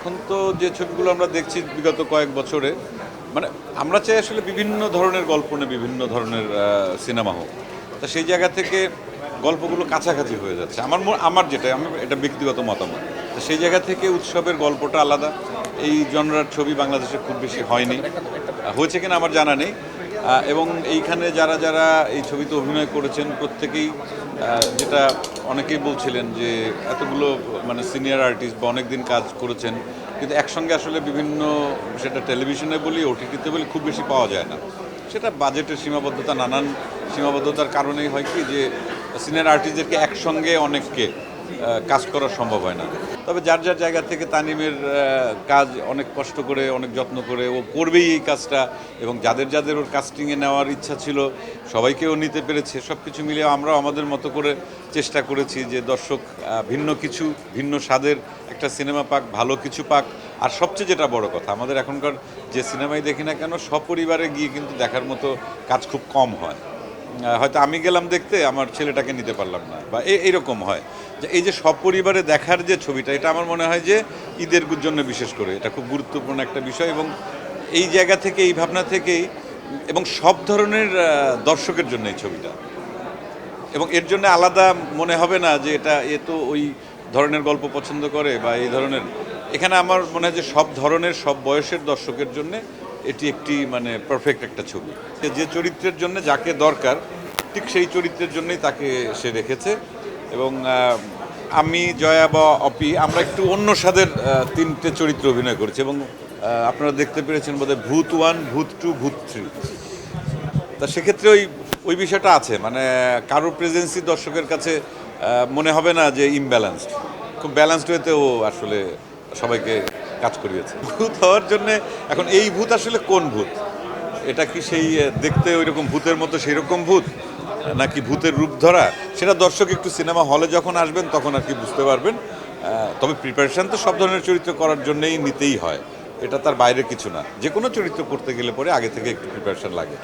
এখন তো যে ছবিগুলো আমরা দেখছি বিগত কয়েক বছরে মানে আমরা চাই আসলে বিভিন্ন ধরনের গল্প নিয়ে বিভিন্ন ধরনের সিনেমা হোক। তা সেই জায়গা থেকে গল্পগুলো কাছাকাছি হয়ে যাচ্ছে। আমার আমার যেটা আমি এটা ব্যক্তিগত মতামত। তো সেই জায়গা থেকে উৎসবের গল্পটা আলাদা। এই জনরার ছবি বাংলাদেশে খুব বেশি হয়নি। হয়েছে কিনা আমার জানা নেই। এবং এইখানে যারা যারা এই ছবিতে অভিনয় করেছেন, প্রত্যেকেই যেটা অনেকেই বলছিলেন যে এতগুলো মানে সিনিয়র আর্টিস্ট বা অনেক দিন কাজ করেছেন, কিন্তু একসঙ্গে আসলে বিভিন্ন সেটা টেলিভিশনে বলি ওটিটিতে বলি, খুব বেশি পাওয়া যায় না। সেটা বাজেটের সীমাবদ্ধতা, নানান সীমাবদ্ধতার কারণেই হয় কি যে সিনিয়র আর্টিস্টদেরকে একসঙ্গে অনেককে কাজ করা সম্ভব হয় না। তবে যার যার জায়গা থেকে তানিমের কাজ অনেক কষ্ট করে, অনেক যত্ন করে ও করবেই এই কাজটা এবং যাদের যাদের ওর কাস্টিংয়ে নেওয়ার ইচ্ছা ছিল, সবাইকেও নিতে পেরেছে। সব কিছু মিলিয়ে আমরাও আমাদের মতো করে চেষ্টা করেছি যে দর্শক ভিন্ন কিছু, ভিন্ন স্বাদের একটা সিনেমা পাক, ভালো কিছু পাক। আর সবচেয়ে যেটা বড় কথা, আমাদের এখনকার যে সিনেমাই দেখি না কেন, সপরিবারে গিয়ে কিন্তু দেখার মতো কাজ খুব কম হয়। হয়তো আমি গেলাম দেখতে, আমার ছেলেটাকে নিতে পারলাম না, বা এ- এইরকম হয়। যে এই যে সপরিবারে দেখার যে ছবিটা, এটা আমার মনে হয় যে ঈদের জন্য বিশেষ করে। এটা খুব গুরুত্বপূর্ণ একটা বিষয় এবং এই জায়গা থেকে, এই ভাবনা থেকেই এবং সব ধরনের দর্শকের জন্য এই ছবিটা। এবং এর জন্য আলাদা মনে হবে না যে এটা, এ তো ওই ধরনের গল্প পছন্দ করে বা এই ধরনের। এখানে আমার মনে হয় যে সব ধরনের, সব বয়সের দর্শকের জন্য এটি একটি মানে পারফেক্ট একটা ছবি। যে- যে চরিত্রের জন্য যাকে দরকার, ঠিক সেই চরিত্রের জন্যই তাকে সে রেখেছে। এবং আমি, জয়া বা অপি, আমরা একটু অন্য স্বাদের তিনটে চরিত্র অভিনয় করেছি এবং আপনারা দেখতে পেরেছেন বোধহয় ভূত ওয়ান, ভূত টু, ভূত থ্রি। তা সেক্ষেত্রে ওই ওই বিষয়টা আছে মানে কারোর প্রেজেন্সি দর্শকের কাছে মনে হবে না যে ইমব্যালেন্সড খুব ব্যালেন্সড হয়েতে ও আসলে সবাইকে কাজ করিয়েছে। ভূত হওয়ার জন্যে এখন এই ভূত আসলে কোন ভূত? এটা কি সেই দেখতে ওই রকম ভূতের মতো সেই রকম ভূত? নাকি ভূতের রূপ ধরা? সেটা দর্শক একটু সিনেমা হলে যখন আসবেন, তখন আর কি বুঝতে পারবেন। তবে প্রিপারেশান তো সব ধরনের চরিত্র করার জন্যেই নিতেই হয়। এটা তার বাইরে কিছু না। যে কোনো চরিত্র করতে গেলে পরে আগে থেকে একটু প্রিপারেশান লাগে।